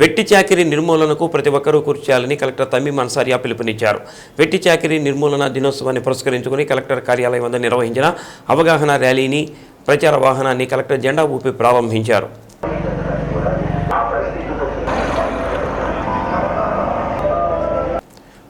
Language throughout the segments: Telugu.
వెట్టి చాకిరీ నిర్మూలనకు ప్రతి ఒక్కరూ కృషి చేయాలని కలెక్టర్ తమ్మి అన్సారియా పిలుపునిచ్చారు. వెట్టి చాకిరీ నిర్మూలన దినోత్సవాన్ని పురస్కరించుకుని కలెక్టర్ కార్యాలయం వద్ద నిర్వహించిన అవగాహన ర్యాలీని ప్రచార వాహనాన్ని కలెక్టర్ జెండా ఊపి ప్రారంభించారు.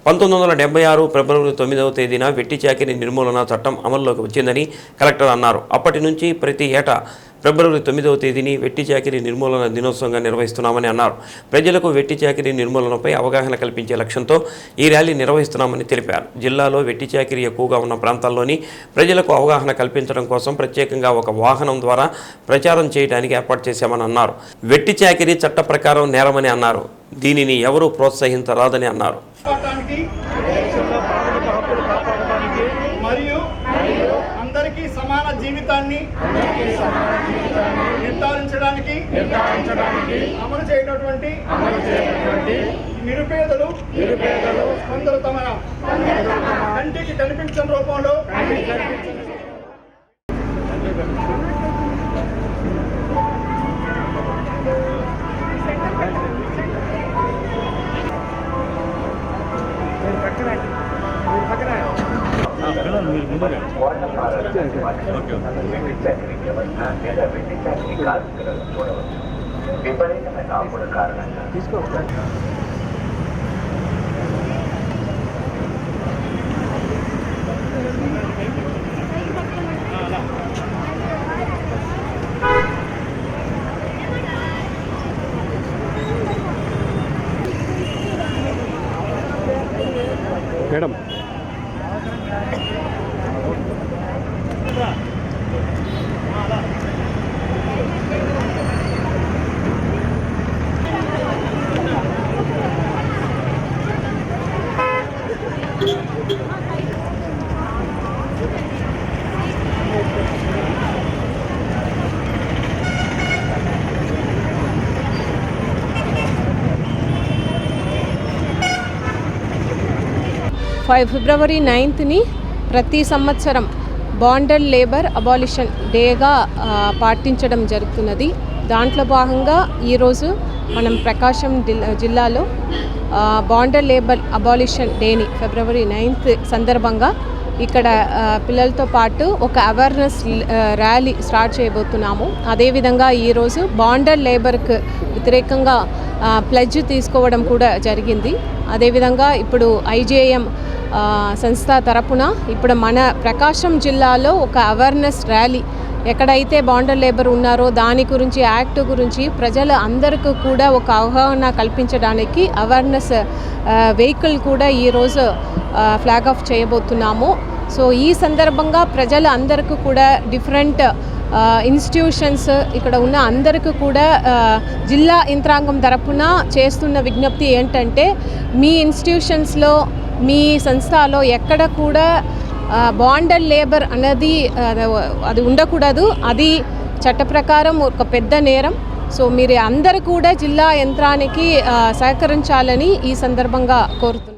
పంతొమ్మిది వందల డెబ్బై ఆరు ఫిబ్రవరి తొమ్మిదవ తేదీన వెట్టి చాకిరీ నిర్మూలన చట్టం అమల్లోకి వచ్చిందని కలెక్టర్ అన్నారు. అప్పటి నుంచి ప్రతి ఏటా ఫిబ్రవరి తొమ్మిదవ తేదీని వెట్టి చాకిరీ నిర్మూలన దినోత్సవంగా నిర్వహిస్తున్నామని అన్నారు. ప్రజలకు వెట్టి చాకిరీ నిర్మూలనపై అవగాహన కల్పించే లక్ష్యంతో ఈ ర్యాలీ నిర్వహిస్తున్నామని తెలిపారు. జిల్లాలో వెట్టి చాకిరీ ఎక్కువగా ఉన్న ప్రాంతాల్లోని ప్రజలకు అవగాహన కల్పించడం కోసం ప్రత్యేకంగా ఒక వాహనం ద్వారా ప్రచారం చేయడానికి ఏర్పాటు చేశామని అన్నారు. వెట్టి చాకిరీ చట్ట ప్రకారం నేరమని అన్నారు. దీనిని ఎవరూ ప్రోత్సహించరాదని అన్నారు. అందరికీ సమాన జీవితాన్ని నిర్ధారించడానికి నిర్ధారించడానికి అమలు చేయనటువంటి అమలు చేయనటువంటి నిరుపేదలు నిరుపేదలు కొందరు తమ కంటికి కనిపించని రూపంలో విపరీతమైన అప్పుల కారణంగా మేడం ఫైవ్ ఫిబ్రవరి నైన్త్ని ప్రతి సంవత్సరం బాండెడ్ లేబర్ అబాలిషన్ డేగా పాటించడం జరుగుతున్నది. దాంట్లో భాగంగా ఈరోజు మనం ప్రకాశం జిల్- జిల్లాలో బాండెడ్ లేబర్ అబాలిషన్ డేని ఫిబ్రవరి నైన్త్ సందర్భంగా ఇక్కడ పిల్లలతో పాటు ఒక అవేర్నెస్ ర్యాలీ స్టార్ట్ చేయబోతున్నాము. అదేవిధంగా ఈరోజు బాండెడ్ లేబర్కు వ్యతిరేకంగా ప్లెడ్జ్ తీసుకోవడం కూడా జరిగింది. అదేవిధంగా ఇప్పుడు ఐజేఎం సంస్థ తరపున ఇప్పుడు మన ప్రకాశం జిల్లాలో ఒక అవేర్నెస్ ర్యాలీ ఎక్కడైతే బాండర్ లేబర్ ఉన్నారో దాని గురించి యాక్ట్ గురించి ప్రజల అందరికీ కూడా ఒక అవగాహన కల్పించడానికి అవేర్నెస్ వెహికల్ కూడా ఈరోజు ఫ్లాగ్ ఆఫ్ చేయబోతున్నాము. సో ఈ సందర్భంగా ప్రజలు అందరికీ కూడా డిఫరెంట్ ఇన్స్టిట్యూషన్స్ ఇక్కడ ఉన్న అందరికీ కూడా జిల్లా యంత్రాంగం తరపున చేస్తున్న విజ్ఞప్తి ఏంటంటే మీ ఇన్స్టిట్యూషన్స్లో మీ సంస్థలో ఎక్కడ కూడా బాండెడ్ లేబర్ అనేది అది ఉండకూడదు. అది చట్ట ప్రకారం ఒక పెద్ద నేరం. సో మీరు అందరూ కూడా జిల్లా యంత్రానికి సహకరించాలని ఈ సందర్భంగా కోరుతున్నారు